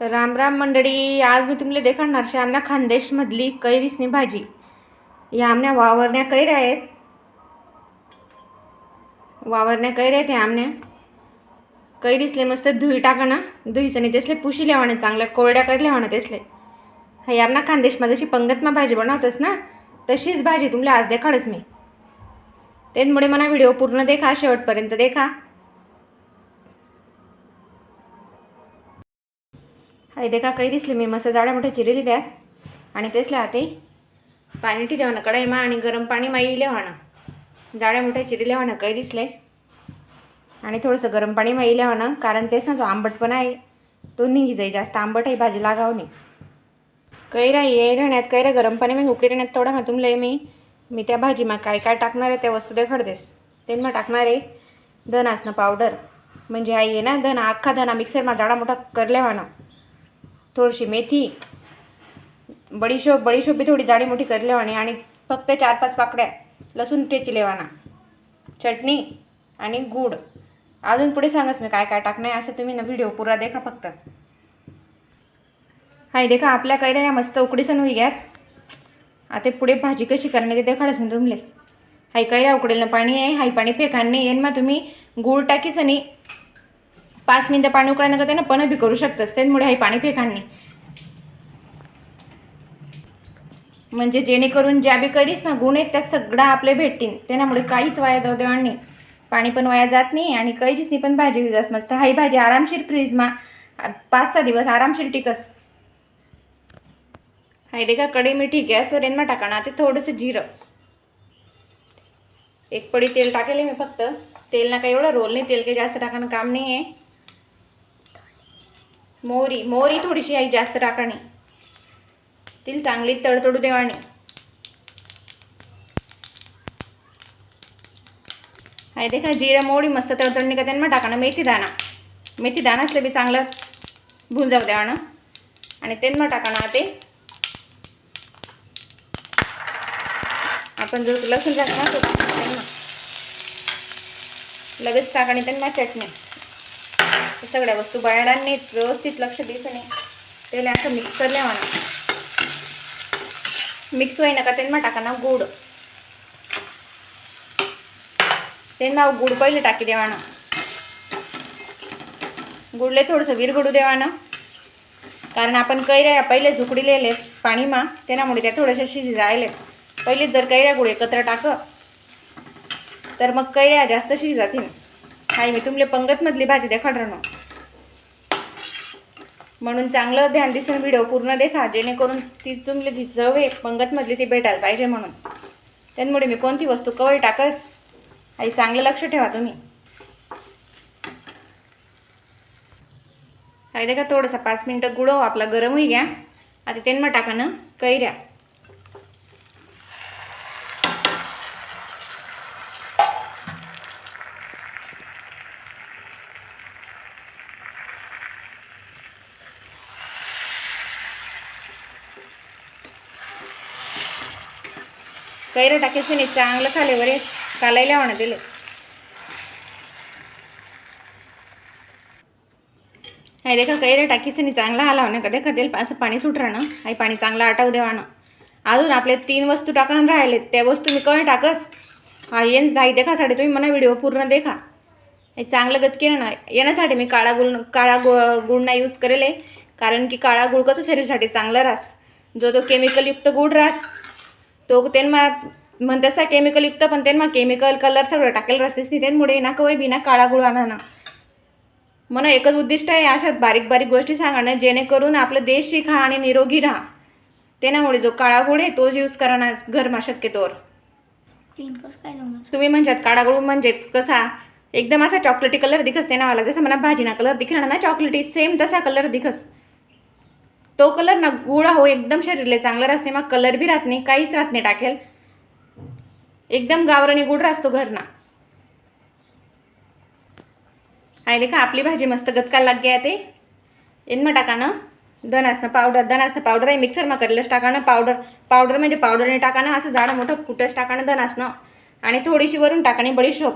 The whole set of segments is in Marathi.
राम राम मंडळी आज मी तुम्हाला देखाणार श्यामना खानदेशमधली कैरीसनी भाजी. या आमच्या वावरण्या कैऱ्या आहेत. वावरण्या कैऱ्या आहेत या आमच्या कैरीसले मस्त धुई टाका ना धुईसने तेसले पुशी लेवाने चांगल्या कोरड्या कर लेवाना तेसले हा यामना खानदेशमध्ये जशी पंगतमा भाजी बनवतस ना तशीच भाजी तुम्हाला आज देखाडच मी. त्यामुळे मला व्हिडिओ पूर्ण देखा शेवटपर्यंत देखा. हाय देखा काही दिसले मी मस्त जाड्या मोठ्या चिरेली द्या आणि तेच लावते पाणी ठी देवानं कढईमा आणि गरम पाणी माई लेवानं. जाड्या मोठ्या चिरेल्या वाणं काही दिसले. आणि थोडंसं गरम पाणी माई लेवानं कारण तेच ना जो आंबटपणा आहे तो निघी जाई जास्त आंबट आहे भाजी लागाव नाही. कैरा ये राहण्यात कैरा गरम पाणी मी उकडी राहण्यात थोडा मग तुमले मी. मी त्या भाजीमा काय काय टाकणार आहे त्या वस्तू देखाडतेस त्यांना टाकणार आहे धन असणं पावडर म्हणजे आई ये ना धन अख्खा धना मिक्सरमा जाडा मोठा करल्यावानं थोडीशी मेथी बडीशोप बडीशोप बी थोडी जाडी मोठी करी लेवानी आणि फक्त चार पाच पाकड्या लसूण टेची लेवाना. चटणी आणि गूळ. अजून पुढे सांगस मी काय काय टाकणार आहे असं तुम्ही ना व्हिडिओ पुरा देखा फक्त. हाय देखा आपल्या कैऱ्या या मस्त उकडीसन होई घ्यात आता पुढे भाजी कशी करण्याची ते देखाडच ना तुमले हाय कैऱ्या उकडेल ना पाणी आहे हाय पाणी फेकाण नाही येईन मग तुम्ही गूळ टाकीसनी पाच मिनटं पाणी उकळायला नका त्यांना पण बी करू शकतस. त्यामुळे हे पाणी फेकाणणी म्हणजे जेणेकरून ज्या बी करीस ना गुण आहेत त्या सगळ्या आपले भेटतील. त्यामुळे काहीच वाया जाऊ देवा नाही पाणी पण वाया जात नाही आणि कैरीसनी पण भाजी विजास मस्त. हाई भाजी आरामशीर फ्रीजमा पाच सहा दिवस आरामशीर टिकस. हाय देखा कढई ठीक आहे. असं टाका ना. ते थोडंसं जिरं. एक पडी तेल टाकेल मी फक्त. तेल ना काही एवढं रोल नाही तेल काही जास्त टाकणं काम नाही आहे मोहरी मोहरी थोडीशी आई जास्त टाकाणी तिला चांगली तडतडू देवाणी आहे देखा जिरा मोहरी मस्त तडतडणी का त्यांना टाकाना मेथी दाणा. मेथी दाणा असले बी चांगलं भुंजाव देवाणं आणि. त्यांना टाकाना ते. आपण जर लसूण टाकणार ना त्यांना लगेच टाकाणी त्यांना चटणी. सगळ्या वस्तू बाहेरांनी व्यवस्थित लक्ष द्यायचं नाही. त्याला असं मिक्स करल्या म्हणा. मिक्स होई नका त्यांना टाका ना गुड. त्यांना गुड पहिले टाकी देवाना. गुडले थोडंसं विरघडू देवाना. कारण आपण कैऱ्या पहिले झुकडिलेले पाणीमा त्यामुळे त्या थोड्याशा शिजी राहिले पहिले जर कैऱ्या गुड एकत्र टाक तर मग कैऱ्या जास्त शिजी जातील हाय मी तुमले पंगतमधली भाजी देखा म्हणून चांगलं ध्यान दिसून व्हिडिओ पूर्ण देखा जेणेकरून ती तुमली जी चव आहे पंगतमधली ती भेटायला पाहिजे म्हणून. त्यामुळे मी कोणती वस्तू कवळी टाकस? आई चांगलं लक्ष ठेवा तुम्ही. आई देखा थोडंसं पाच मिनटं गुडव आपला गरम होई घ्या. आता त्यांना टाका ना कैऱ्या. कैऱ्या टाकायचं नाही चांगलं खाले बरे कालायला म्हणा दिले. हाय देखा कैऱ्या टाकीसनी चांगला चांगला नाही का देखा तेल असं पाणी सुट राहणं हाय पाणी चांगलं आटवू देवानं. अजून आपले तीन वस्तू टाकून राहिले. त्या वस्तू मी कळ टाकस. हा येन नाही देखासाठी तुम्ही म्हणा व्हिडिओ पूर्ण देखा. हे चांगलं गत केलं ना. येण्यासाठी मी काळा गुळ काळा गु गुळना यूज करेल. आहे कारण की काळा गुळ कसं शरीरासाठी चांगला रास. जो तो केमिकलयुक्त गुळ रास. तो त्यांना म्हणत असा केमिकलयुक्त पण त्यांना केमिकल कलर सगळं टाकेल रस्तेच नाही त्यामुळे ना कवय बी ना काळा गुळ आणा ना. म्हणून एकच उद्दिष्ट आहे अशा बारीक बारीक गोष्टी सांगणं जेणेकरून आपलं देश शिका आणि निरोगी राहा. त्यामुळे जो काळा गुळ आहे तोच यूज करा घरमा शक्यतोवर तुम्ही म्हणतात काळा गुळ म्हणजे कसा? एकदम असा चॉकलेटी कलर दिखस ते नावाला जसं म्हणा भाजीना कलर दिखणार ना चॉकलेटी सेम तसा कलर दिखस. तो कलर ना गुळा हो एकदम शरीरले चांगला राहते मग कलर बी राहत नाही काहीच राहत नाही टाकेल. एकदम गावरानी गुड राहतो घरना. आहे का आपली भाजी मस्त गतकाला लाग गया ते. एनमा टाकानं. धनासनं पावडर धनासनं पावडर आहे मिक्सरमा करलंच टाकानं. पावडर पावडर म्हणजे पावडरने टाकानं असं जाडं मोठं कुठंच टाकानं धनासनं आणि थोडीशी वरून टाकाने बडीशोप.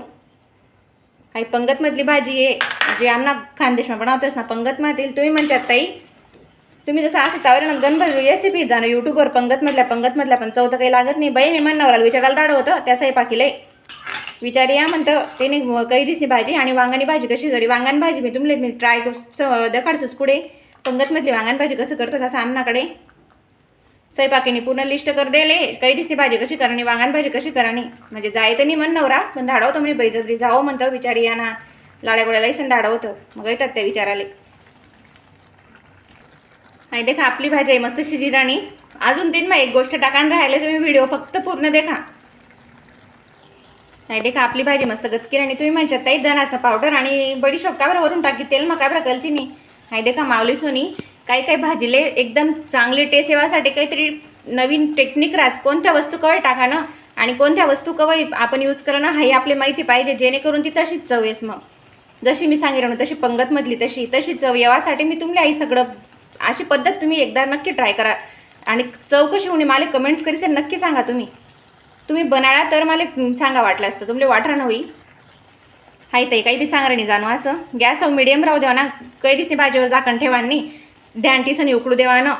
आई पंगतमधली भाजी आहे जे आम्हाला खानदेशमा बनवतेस ना पंगतमधील तुम्ही म्हणतात ताई तुम्ही जसं असं चावलं गणभर रेसिपी जाणं यूट्यूबवर पंगतमधल्या पंगतमधल्या पण चौथं काही लागत नाही. बाई मी म्हणणावराला विचारायला दाड होतं त्या स्वयंपाकीले विचार या म्हणतं त्याने कैरीसनी भाजी आणि वांगानी भाजी कशी करी? वांगान भाजी मी तुमले मी ट्राय दखाडसूस पुढे पंगतमधली वांगान भाजी कसं करतो तसं आमनाकडे? स्वयंपाकीने पूर्ण लिस्ट कर देले कैरीसनी भाजी कशी करानी वांगान भाजी कशी करानी म्हणजे जाय तर नाही म्हण नवरा पण धाडवतो म्हणजे बैजबरी जाओ म्हणतं विचारी या ना. लाड्या गोळ्याला सण धाडवतं मग येतात त्या विचाराले. आणि देखा आपली भाजी आहे मस्त शिजी राणी अजून तीन मग एक गोष्ट टाकान राहिले तुम्ही व्हिडिओ फक्त पूर्ण देखा. नाही देखा आपली भाजी मस्त गतकीर आणि तुम्ही म्हणशात ताई धनाचा पावडर आणि बडीशोप का बरं वरून टाकी तेल मग काय बरं कलची नाही नाही देखा मावली सोनी काही काही भाजीले एकदम चांगली टेस्ट येवासाठी काहीतरी नवीन टेक्निक रास कोणत्या वस्तू कवय टाकानं आणि कोणत्या वस्तू कवय आपण यूज करणं हे आपली माहिती पाहिजे जेणेकरून ती तशीच चव येस मग. जशी मी सांगितलं ना तशी पंगतमधली तशी तशी चव येवासाठी मी तुमले आई सगळं अशी पद्धत तुम्ही एकदा नक्की ट्राय करा. आणि चव कशी होणे मला कमेंट्स करीसन नक्की सांगा तुम्ही. तुम्ही बनाळा तर मला सांगा वाटलं असतं. तुमले वाटरा होई? हाय ताई काही बी सांगा नाही जाणू असं? गॅस हो मिडियम राहू देवा ना. काही कैरीसनी भाजीवर झाकण ठेवानी. ध्यान टीसन उकडू देवानं.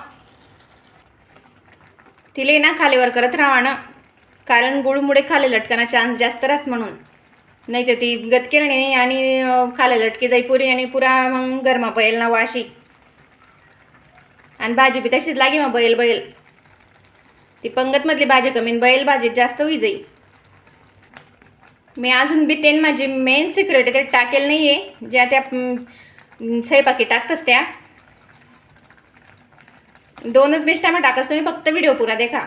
तिले ना खालीवर करत राहाणं कारण गुळमुळे खाले लटकाना चान्स जास्त रास म्हणून. नाही तर ती गतकिरणी आणि खाले लटकी जाई पुरी आणि पुरा मग गरमा बैल ना वाशी. आणि भाजी बी तशीच लागे मग बैल बैल. ती पंगतमधली भाजी कमी बैल भाजीत जास्त होई जाई. मी अजून बी तेन माझी मेन सिक्रेट आहे ते टाकेल नाही आहे ज्या त्या सैपाकी स्वयंपाकी टाकतच त्या. दोनच बेस्ट आम्ही टाकस तुम्ही फक्त व्हिडिओ पुरा देखा.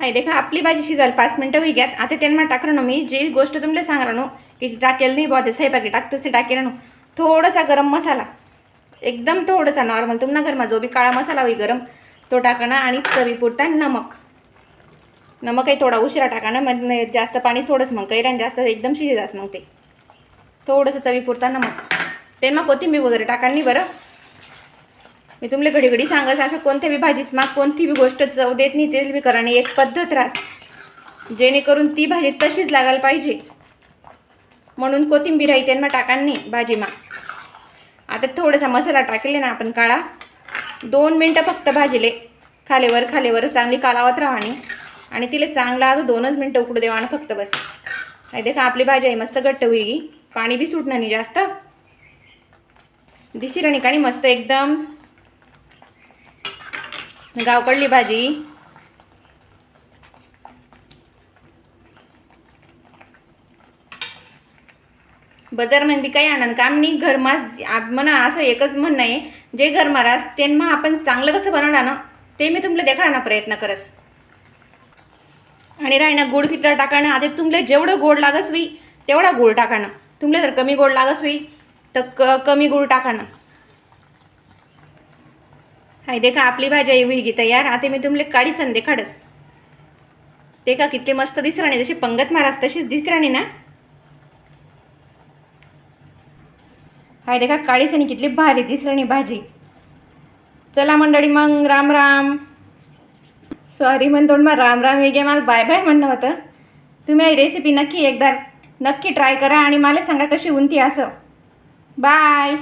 हाय देखा आपली भाजी शिजायला पाच मिनटं होई घ्यात आता त्यांना टाकलं ना मी जी गोष्ट तुमले सांगणार नो की टाकेल नाही बॉ ते स्वयंपाकी टाकतस ते टाकेल नो थोडासा गरम मसाला. एकदम थोडासा नॉर्मल तुम्हाला घरमा जो बी काळा मसाला होई गरम तो टाकणं आणि चवीपुरता नमक. नमकही थोडा उशिरा टाकणं मग जास्त पाणी सोडस मग कैरान जास्त एकदम शिजेदास मग ते. थोडंसं चवीपुरता नमक. ते मग कोथिंबीर वगैरे टाकांनी बरं. मी तुमले घडी घडी सांगस असं कोणत्या बी भाजीस माग कोणती बी गोष्ट चव देत नाही ते बी करा आणि एक पद्धत राहस जेणेकरून ती भाजी तशीच लागायला पाहिजे. म्हणून कोथिंबीर आहे त्यांना टाकांनी भाजीमा आता थोडासा मसाला टाकले ना आपण काळा. दोन मिनटं फक्त भाजीले. खालेवर खालेवर चांगली कालावत राहाणी. आणि तिला चांगला आता दोनच मिनटं उकडू देवा आणि फक्त बस. नाही देखा आपली भाजी आहे मस्त घट्ट होई पाणी बी सुटणार नाही जास्त. दिशी आणि मस्त एकदम. गावकडली भाजी. बजारमध्ये बी काही आणन काम नाही घरमास म्हणा असं एकच म्हणणं आहे. जे घरमारास त्यांना आपण चांगलं कसं बनवणार ना? ते मी तुम्हाला देखाडा प्रयत्न करस. आणि राही ना गोड किती टाकाणं. आता तुमले जेवढं गोड लागस होई तेवढा गोड टाकाणं. तुमले जर कमी गोड लागस होई तर क कमी गोड टाकाणं. हाय देखा आपली भाजी आहे गी तयार. आता मी तुमले काढी सन देखाडस ते का किती मस्त दिसराणी. जशी पंगत महाराज तशीच दिसराणी ना? हाय देखा काळीस आणि कितली भारी दिसणी भाजी. चला मंडळी मग राम राम. सॉरी म्हणतो मग राम राम हे गे मला बाय बाय म्हणणं होतं. तुम्ही ही रेसिपी नक्की एकदा नक्की ट्राय करा आणि मला सांगा कशी उंती असं. बाय